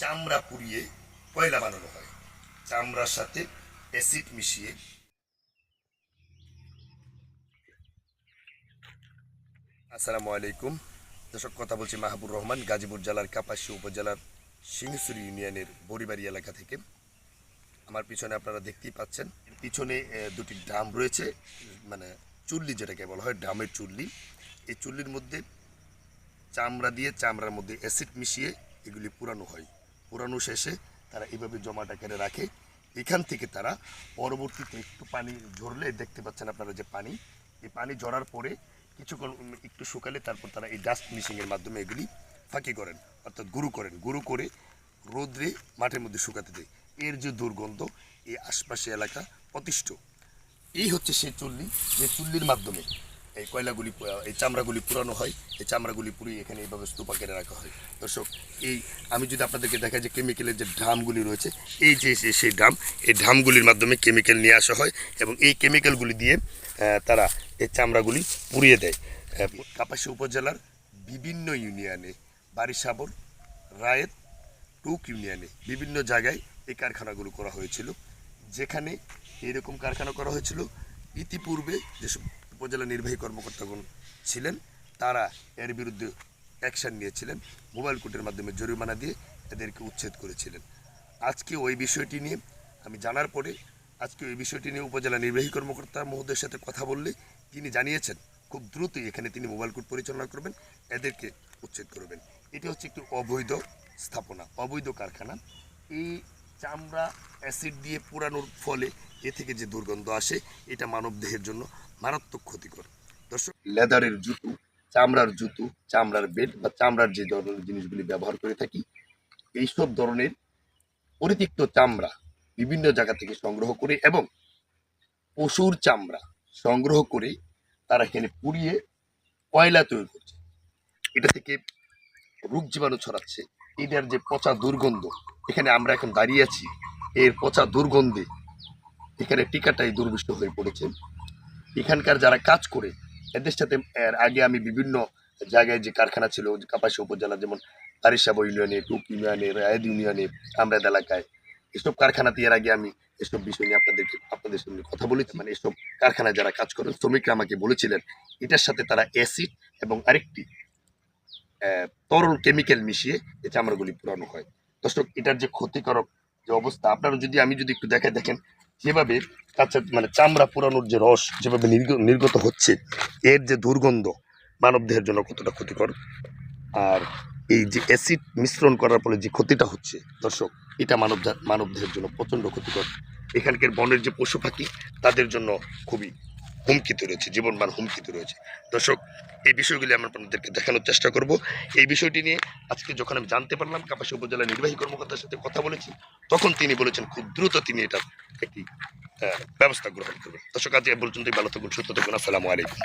চামড়া পুড়িয়ে কয়লা বানানো হয়। চামড়ার সাথে অ্যাসিড মিশিয়ে আসসালামু আলাইকুম। দর্শক, কথা বলছি মাহবুর রহমান, গাজীপুর জেলার কাপাসী উপজেলার সিংহসুরি ইউনিয়নের বড়িবাড়ি এলাকা থেকে। আমার পিছনে আপনারা দেখতেই পাচ্ছেন, পিছনে দুটি ড্রাম রয়েছে মানে চুল্লি যেটাকে বলা হয়, ড্রামের চুল্লি। এই চুল্লির মধ্যে চামড়া দিয়ে চামড়ার মধ্যে অ্যাসিড মিশিয়ে এগুলি পুরানো হয়। পুরানো শেষে তারা এইভাবে জমাটা করে রাখে। এখান থেকে তারা পরবর্তীতে একটু পানি ঝরলে দেখতে পাচ্ছেন আপনারা যে পানি, এই পানি ঝরার পরে কিছুক্ষণ একটু শুকালে তারপর তারা এই ডাস্ট মিশিংয়ের মাধ্যমে এগুলি ফাঁকি করেন, অর্থাৎ গুঁড়ো করেন। গুঁড়ো করে রোদ্রে মাঠের মধ্যে শুকাতে দেয়। এর যে দুর্গন্ধ, এই আশপাশে এলাকা অতিষ্ঠ এই হচ্ছে সেই চুল্লি, যে চুল্লির মাধ্যমে এই কয়লাগুলি এই চামড়াগুলি পুরানো হয়, এই চামড়াগুলি পুরিয়ে এখানে এইভাবে স্তূপা কেটে রাখা হয়। দর্শক, এই আমি যদি আপনাদেরকে দেখাই যে কেমিক্যালের যে ড্রামগুলি রয়েছে, এই যে সেই ড্রাম, এই ড্রামগুলির মাধ্যমে কেমিক্যাল নিয়ে আসা হয় এবং এই কেমিক্যালগুলি দিয়ে তারা এই চামড়াগুলি পুড়িয়ে দেয়। কাপাসী উপজেলার বিভিন্ন ইউনিয়নে, বারিসাবর, রায়েত, টুক ইউনিয়নে বিভিন্ন জায়গায় এই কারখানাগুলো করা হয়েছিল। যেখানে এরকম কারখানা করা হয়েছিল। ইতিপূর্বে যেসব উপজেলা নির্বাহী কর্মকর্তাগণ ছিলেন। তারা এর বিরুদ্ধে অ্যাকশন নিয়েছিলেন, মোবাইল কোর্টের মাধ্যমে জরিমানা দিয়ে এদেরকে উচ্ছেদ করেছিলেন। আজকে ওই বিষয়টি নিয়ে আমি জানার পরে আজকে ওই বিষয়টি নিয়ে উপজেলা নির্বাহী কর্মকর্তা মহোদয়ের সাথে কথা বললে তিনি জানিয়েছেন, খুব দ্রুতই এখানে তিনি মোবাইল কোর্ট পরিচালনা করবেন, এদেরকে উচ্ছেদ করবেন। এটি হচ্ছে একটি অবৈধ স্থাপনা, অবৈধ কারখানা। এই চামড়া, অ্যাসিড দিয়ে পোড়ানোর ফলে এ থেকে যে দুর্গন্ধ আসে, এটা মানব দেহের জন্য মারাত্মক ক্ষতিকর। দর্শক, লেদারের জুতো, চামড়ার জুতো, চামড়ার বেড বা চামড়ার যে ধরনের জিনিসগুলি ব্যবহার করে থাকি, এইসব ধরনের পরিতিক্ত চামড়া বিভিন্ন জায়গা থেকে সংগ্রহ করে এবং পশুর চামড়া সংগ্রহ করে তারা এখানে পুড়িয়ে কয়লা তৈরি করছে। এটা থেকে রোগ জীবাণু ছড়াচ্ছে। এটার যে পচা দুর্গন্ধ, এখানে আমরা এখন দাঁড়িয়ে আছি এর পচা দুর্গন্ধে। এখানে টিকাটাই দুর্বিষ্ট হয়ে পড়েছে। এখানকার যারা কাজ করে, এদের সাথে, এর আগে আমি বিভিন্ন জায়গায় যে কারখানা ছিল কাপাসী উপজেলা, যেমন আরিসাব ইউনিয়নে, টুক ইউনিয়নে, রায়দ ইউনিয়নে, আমরাদ এলাকায়, এসব কারখানাতে এর আগে আমি এসব বিষয় নিয়ে আপনাদেরকে, আপনাদের সঙ্গে কথা বলেছি। মানে এসব কারখানায় যারা কাজ করেন, শ্রমিকরা আমাকে বলেছিলেন, এটার সাথে তারা অ্যাসিড এবং আরেকটি তরল কেমিক্যাল মিশিয়ে এই চামড়াগুলি পুরানো হয়। দর্শক, এটার যে ক্ষতিকারক যে অবস্থা, আপনারা যদি, আমি যদি একটু দেখে দেখেন, যেভাবে কাঁচা মানে চামড়া পুরানোর যে রস যেভাবে নির্গ- নির্গত হচ্ছে, এর যে দুর্গন্ধ মানব দেহের জন্য কতটা ক্ষতিকর। আর এই যে অ্যাসিড মিশ্রণ করার ফলে যে ক্ষতিটা হচ্ছে, দর্শক, এটা মানব জা- মানব দেহের জন্য প্রচণ্ড ক্ষতিকর। এখানকার বনের যে পশু পাখি, তাদের জন্য খুবই হুমকিতে রয়েছে, জীবনমান হুমকিতে রয়েছে। দর্শক, এই বিষয়গুলি আমরা আপনাদেরকে দেখানোর চেষ্টা করব। এই বিষয়টি নিয়ে আজকে যখন আমি জানতে পারলাম কাপাসী উপজেলা নির্বাহী কর্মকর্তার সাথে কথা বলেছি, তখন তিনি বলেছেন, খুব দ্রুত তিনি এটা একটি ব্যবস্থা গ্রহণ করবেন। দর্শক, আজ পর্যন্তই। ভালো থাকুন, সুস্থ থাকুন। আসসালামু আলাইকুম।